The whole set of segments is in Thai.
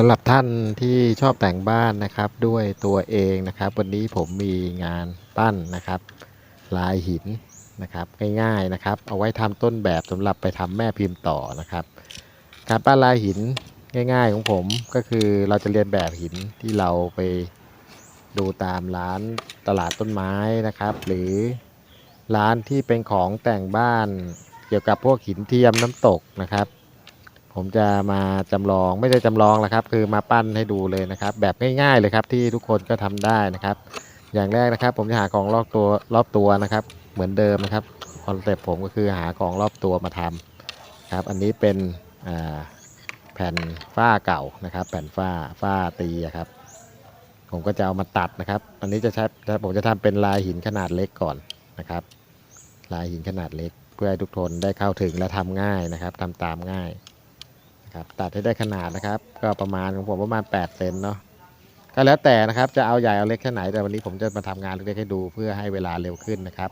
สำหรับท่านที่ชอบแต่งบ้านนะครับด้วยตัวเองนะครับ วันนี้ผมมีงานปั้นนะครับ ลายหินนะครับง่ายๆนะครับ เอาไว้ทำต้นแบบสำหรับไปทำแม่พิมพ์ต่อนะครับ การปั้นลายหินง่าย ๆของผมก็คือเราจะเรียนแบบหินที่เราไปดูตามร้านตลาดต้นไม้นะครับ หรือร้านที่เป็นของแต่งบ้านเกี่ยวกับพวกหินเทียมน้ำตกนะครับ ผมจะมาจำลองไม่ได้จำลองแล้วครับ คือมาปั้นให้ดูเลยนะครับ แบบง่ายๆเลยครับที่ทุกคนก็ทำได้นะครับ อย่างแรกนะครับ ผมจะหาของรอบตัวรอบตัวนะครับ เหมือนเดิมนะครับคอนเซ็ปต์ผมก็คือหาของรอบตัวมาทำครับ อันนี้เป็นแผ่นฝ้าเก่านะครับ แผ่นฝ้าฝ้าตีครับ ผมก็จะเอามาตัดนะครับ อันนี้จะใช้ผมจะทำเป็นลายหินขนาดเล็กก่อนนะครับ ลายหินขนาดเล็ก เพื่อให้ทุกคนได้เข้าถึงและทำง่ายนะครับทำตามง่าย นะครับตัดให้ได้ขนาดนะครับ ก็ประมาณของผมประมาณ8เซนเนาะก็แล้วแต่นะครับจะเอาใหญ่เอาเล็กแค่ไหนแต่วันนี้ผมจะมาทำงานเล็กๆให้ดูเพื่อให้เวลาเร็วขึ้นนะครับ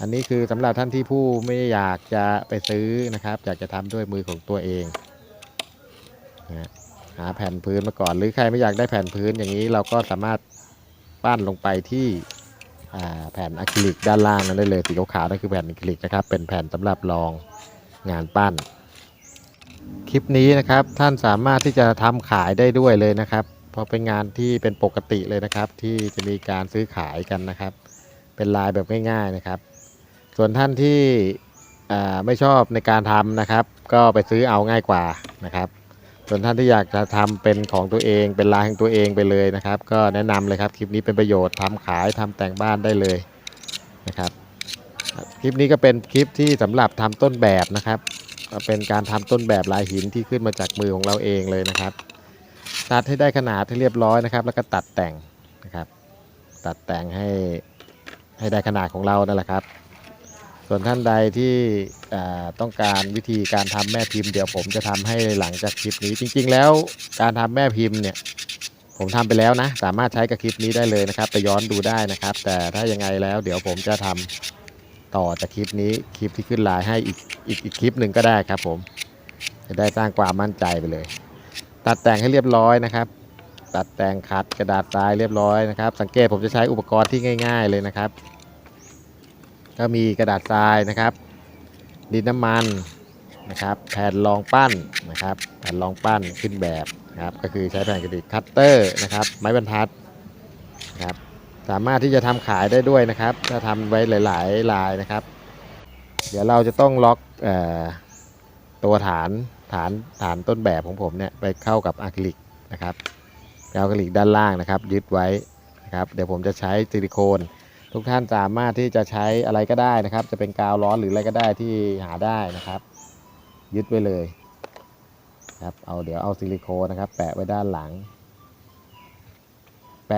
อันนี้คือสำหรับท่านที่ผู้ไม่อยากจะไปซื้อนะครับ อยากจะทำด้วยมือของตัวเองนะหาแผ่นพื้นมาก่อน หรือใครไม่อยากได้แผ่นพื้นอย่างนี้เราก็สามารถปั้นลงไปที่แผ่นอะคริลิกด้านล่างนั้นได้เลยสีขาวๆนั่นคือแผ่นอะคริลิกนะครับเป็นแผ่นสำหรับรองงานปั้น คลิปนี้นะครับ ท่านสามารถที่จะทำขายได้ด้วยเลยนะครับเพราะเป็นงานที่เป็นปกติเลยนะครับ ที่จะมีการซื้อขายกันนะครับ เป็นลายแบบง่ายๆนะครับ ส่วนท่านที่ไม่ชอบในการทำนะครับ ก็ไปซื้อเอาง่ายกว่านะครับ ส่วนท่านที่อยากจะทำเป็นของตัวเอง เป็นลายของตัวเองไปเลยนะครับ ก็แนะนำเลยครับคลิปนี้เป็นประโยชน์ทำขายทำแต่งบ้านได้เลยนะครับ คลิปนี้ก็เป็นคลิปที่สำหรับทำต้นแบบนะครับ เป็นการทำต้นแบบลายหินที่ขึ้นมาจากมือของเราเองเลยนะครับ ตัดให้ได้ขนาดที่เรียบร้อยนะครับ แล้วก็ตัดแต่งนะครับ ตัดแต่งให้ให้ได้ขนาดของเรานั่นแหละครับ ส่วนท่านใดที่ต้องการวิธีการทำแม่พิมพ์เดี๋ยวผมจะทำให้หลังจากคลิปนี้ จริง ๆ แล้วการทำแม่พิมพ์เนี่ยผมทำไปแล้วนะ สามารถใช้กับคลิปนี้ได้เลยนะครับ ไปย้อนดูได้นะครับ แต่ถ้ายังไงแล้วเดี๋ยวผมจะทำ ต่อจากคลิปนี้คลิปที่ขึ้นไลน์ให้อีกอีกอีกคลิปหนึ่งก็ได้ครับผม จะได้สร้างความมั่นใจไปเลย ตัดแต่งให้เรียบร้อยนะครับ ตัดแต่งขัดกระดาษทรายเรียบร้อยนะครับ สังเกตผมจะใช้อุปกรณ์ที่ง่าย ๆเลยนะครับ ก็มีกระดาษทรายนะครับ ดินน้ำมันนะครับ แผ่นรองปั้นนะครับ แผ่นรองปั้นขึ้นแบบนะครับ ก็คือใช้แผ่นกระดิกคัตเตอร์นะครับ ไม้บรรทัดนะครับ สามารถที่จะทำขายได้ด้วยนะครับ ถ้าทำไว้หลายๆลายนะครับ เดี๋ยวเราจะต้องล็อกอตัวฐานฐานฐานต้นแบบของผมเนี่ยไปเข้ากับอะคริลิกนะครับอาอะคริลิกด้านล่างนะครับ ยึดไว้นะครับเดี๋ยวผมจะใช้ซิลิโคน ทุกท่านสามารถที่จะใช้อะไรก็ได้นะครับ จะเป็นกาวร้อนหรืออะไรก็ได้ที่หาได้นะครับ ยึดไว้เลยครับเอาเดี๋ยวเอาซิลิโคนนะครับ แปะไว้ด้านหลัง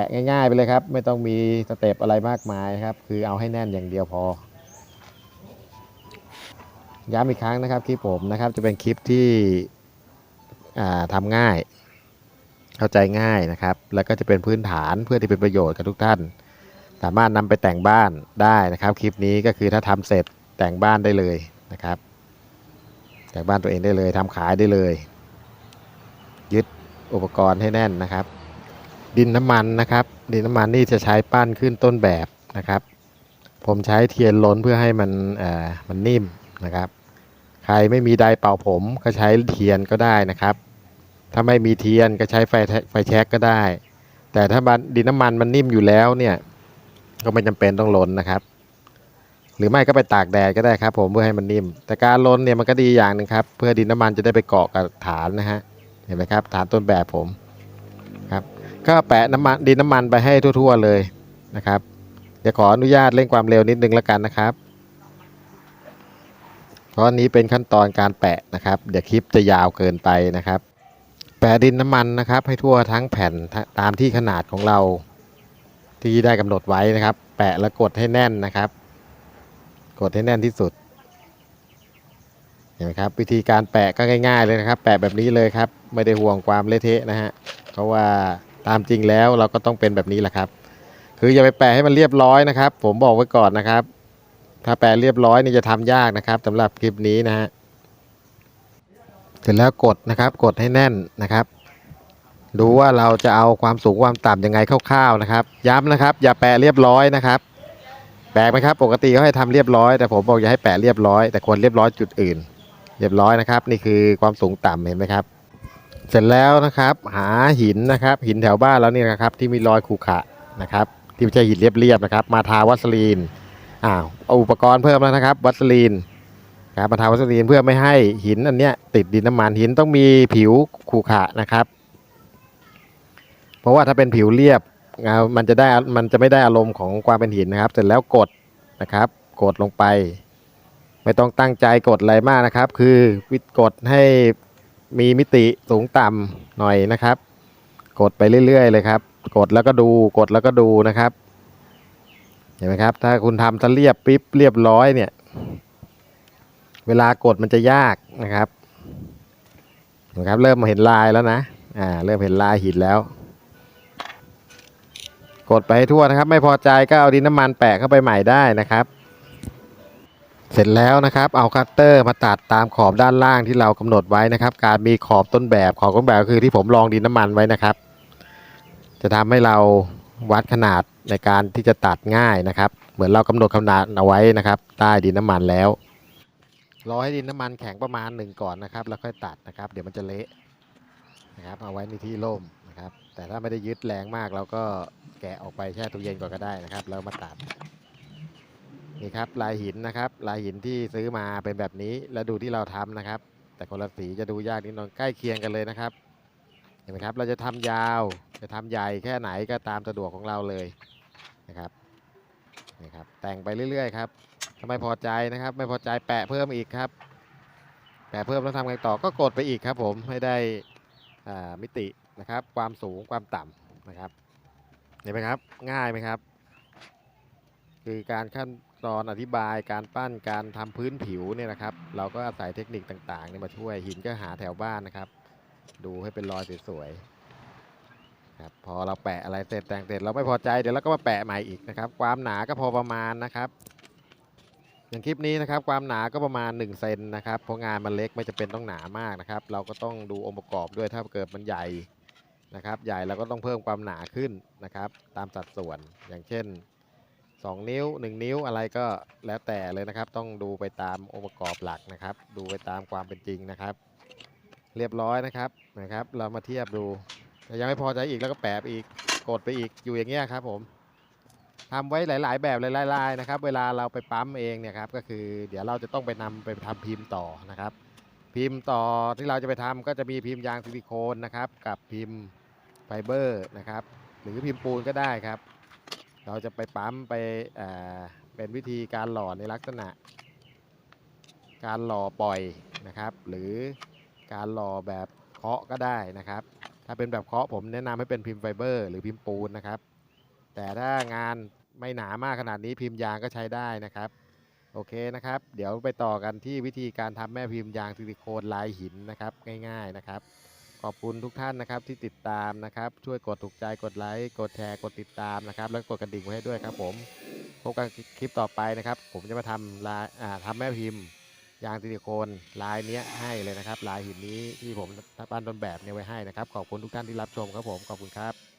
ะง่ายๆไปเลยครับ ไม่ต้องมีสเต็ปอะไรมากมายครับ คือเอาให้แน่นอย่างเดียวพอ ย้ำอีกครั้งนะครับคลิปผมนะครับจะเป็นคลิปที่อ่าทำง่าย เข้าใจง่ายนะครับ แล้วก็จะเป็นพื้นฐานเพื่อที่เป็นประโยชน์กับทุกท่าน สามารถนำไปแต่งบ้านได้นะครับ คลิปนี้ก็คือถ้าทำเสร็จแต่งบ้านได้เลยนะครับ แต่งบ้านตัวเองได้เลยทำขายได้เลย ยึดอุปกรณ์ให้แน่นนะครับ ดินน้ำมันนะครับ ดินน้ำมันนี่จะใช้ปั้นขึ้นต้นแบบนะครับ ผมใช้เทียนล้นเพื่อให้มันเอ่อมันนิ่มนะครับ ใครไม่มีไดเป่าผมก็ใช้เทียนก็ได้นะครับ ถ้าไม่มีเทียนก็ใช้ไฟแทไฟแช็กก็ได้ แต่ถ้าดินน้ำมันมันนิ่มอยู่แล้วเนี่ยก็ไม่จำเป็นต้องล้นนะครับ หรือไม่ก็ไปตากแดดก็ได้ครับ ผมเพื่อให้มันนิ่ม แต่การล้นเนี่ยมันก็ดีอย่างหนึ่งครับ เพื่อดินน้ำมันจะได้ไปเกาะกับฐานนะฮะเห็นไหมครับ ฐานต้นแบบผม ก็แปะน้ำมันดินน้ำมันไปให้ทั่ว ๆเลยนะครับเดี๋ยวขออนุญาตเร่งความเร็วนิดนึงแล้วกันนะครับเพราะนี้เป็นขั้นตอนการแปะนะครับ เดี๋ยวคลิปจะยาวเกินไปนะครับ แปะดินน้ำมันนะครับ ให้ทั่วทั้งแผ่นตามที่ขนาดของเรา ที่ได้กำหนดไว้นะครับ แปะแล้วกดให้แน่นนะครับ กดให้แน่นที่สุดเห็นไหมครับ วิธีการแปะก็ง่าย ๆเลยนะครับ แปะแบบนี้เลยครับ ไม่ได้ห่วงความเละเทะนะฮะเพราะว่า ตามจริงแล้วเราก็ต้องเป็นแบบนี้แหละครับ คืออย่าไปแปะให้มันเรียบร้อยนะครับ ผมบอกไว้ก่อนนะครับ ถ้าแปะเรียบร้อยนี่จะทำยากนะครับสำหรับคลิปนี้นะฮะเสร็จแล้วกดนะครับ กดให้แน่นนะครับ ดูว่าเราจะเอาความสูงความต่ำยังไงคร่าวๆนะครับ ย้ำนะครับ อย่าแปะเรียบร้อยนะครับแปลกไหมครับปกติเขาให้ทำเรียบร้อยแต่ผมบอกอย่าให้แปะเรียบร้อยแต่ควรเรียบร้อยจุดอื่น เรียบร้อยนะครับ นี่คือความสูงต่ำเห็นไหมครับ เสร็จแล้วนะครับ หาหินนะครับ หินแถวบ้านแล้วนี่นะครับ ที่มีรอยขรุขระนะครับ ที่ไม่ใช่หินเรียบๆนะครับ มาทาวัสลีนอ้าวเอาอุปกรณ์เพิ่มแล้วนะครับ วัสลีนครับมาทาวัสลีนเพื่อไม่ให้หินอันเนี้ยติดดินน้ำมันหินต้องมีผิวขรุขระนะครับ เพราะว่าถ้าเป็นผิวเรียบมันจะได้มันจะไม่ได้อารมณ์ของความเป็นหินนะครับ เสร็จแล้วกดนะครับ กดลงไป ไม่ต้องตั้งใจกดอะไรมากนะครับ คือวิกดให้ มีมิติสูงต่ำหน่อยนะครับ กดไปเรื่อย ๆ เลยครับ กดแล้วก็ดูกดแล้วก็ดูนะครับ เห็นไหมครับ ถ้าคุณทำซะเรียบปิ๊บเรียบร้อยเนี่ย เวลากดมันจะยากนะครับเห็นไหมครับ เริ่มเห็นลายแล้วนะอ่าเริ่มเห็นลายหินแล้ว กดไปให้ทั่วนะครับ ไม่พอใจก็เอาดินน้ำมันแปะเข้าไปใหม่ได้นะครับ เสร็จแล้วนะครับเอาคัตเตอร์มาตัดตามขอบด้านล่างที่เรากำหนดไว้นะครับ การมีขอบต้นแบบขอบต้นแบบคือที่ผมลองดินน้ำมันไว้นะครับ จะทำให้เราวัดขนาดในการที่จะตัดง่ายนะครับ เหมือนเรากำหนดขนาดเอาไว้นะครับใต้ดินน้ำมันแล้วรอให้ดินน้ำมันแข็งประมาณหนึ่งก่อนนะครับ แล้วค่อยตัดนะครับ เดี๋ยวมันจะเละนะครับเอาไว้ในที่ร่มนะครับ แต่ถ้าไม่ได้ยึดแรงมากเราก็แกะออกไปแช่ตู้เย็นก่อนก็ได้นะครับ แล้วมาตัด นี่ครับลายหินนะครับ ลายหินที่ซื้อมาเป็นแบบนี้แล้วดูที่เราทำนะครับ แต่คนละสีจะดูยากนิดหน่อยใกล้เคียงกันเลยนะครับ เห็นไหมครับ เราจะทำยาวจะทำใหญ่แค่ไหนก็ตามสะดวกของเราเลยนะครับนี่ครับ แต่งไปเรื่อยๆครับถ้าไม่พอใจนะครับ ไม่พอใจแปะเพิ่มอีกครับ แปะเพิ่มแล้วทำไงต่อก็กดไปอีกครับผมให้ได้อ่ามิตินะครับ ความสูงความต่ำนะครับเห็นไหมครับง่ายไหมครับ คือการขั้น ตอนอธิบายการปั้นการทำพื้นผิวเนี่ยนะครับ เราก็อาศัยเทคนิคต่างๆเนี่ยมาช่วยหินก็หาแถวบ้านนะครับ ดูให้เป็นรอยสวยๆครับพอเราแปะอะไรเสร็จแต่งเสร็จเราไม่พอใจเดี๋ยวเราก็มาแปะใหม่อีกนะครับ ความหนาก็พอประมาณนะครับอย่างคลิปนี้นะครับความหนาก็ประมาณ1เซนนะครับเพราะงานมันเล็กไม่จำเป็นต้องหนามากนะครับ เราก็ต้องดูองค์ประกอบด้วยถ้าเกิดมันใหญ่นะครับ ใหญ่เราก็ต้องเพิ่มความหนาขึ้นนะครับ ตามสัดส่วนอย่างเช่น 2 นิ้ว 1 นิ้วอะไรก็แล้วแต่เลยนะครับ ต้องดูไปตามองค์ประกอบหลักนะครับ ดูไปตามความเป็นจริงนะครับ เรียบร้อยนะครับนะครับ เรามาเทียบดูแต่ยังไม่พอใจอีกแล้วก็แปะไปอีกกดไปอีกอยู่อย่างเงี้ยครับผมทำไว้หลาย ๆ แบบหลายๆลายนะครับ เวลาเราไปปั๊มเองเนี่ยครับก็คือ เดี๋ยวเราจะต้องไปนำไปทำพิมพ์ต่อนะครับ พิมพ์ต่อที่เราจะไปทำก็จะมีพิมพ์ยางซิลิโคนนะครับ กับพิมพ์ไฟเบอร์นะครับ หรือพิมพ์ปูนก็ได้ครับ เราจะไปปั๊มไปเป็นวิธีการหล่อในลักษณะ การหล่อปล่อยนะครับ หรือการหล่อแบบเคาะก็ได้นะครับ ถ้าเป็นแบบเคาะผมแนะนำให้เป็นพิมพ์ไฟเบอร์ หรือพิมพ์ปูนนะครับ แต่ถ้างานไม่หนามากขนาดนี้พิมพ์ยางก็ใช้ได้นะครับ โอเคนะครับ เดี๋ยวไปต่อกันที่วิธีการทำแม่พิมพ์ยางซิลิโคนลายหินนะครับ ง่าย ๆนะครับ อบคุณทุกท่านนะครับที่ติดตามนะครับ ช่วยกดถูกใจกดไลค์กดแชร์กดติดตามนะครับ แล้วกดกระดิ่งไว้ให้ด้วยครับผมพบกันคลิปต่อไปนะครับ ผมจะมาทำลายอ่าทำแม่พิมพ์ ยางซิลิโคนลายเนี้ยให้เลยนะครับ ลายหินนี้ที่ผมปั้นต้นแบบเนี่ยไว้ให้นะครับ ขอบคุณทุกท่านที่รับชมครับผมขอบคุณครับ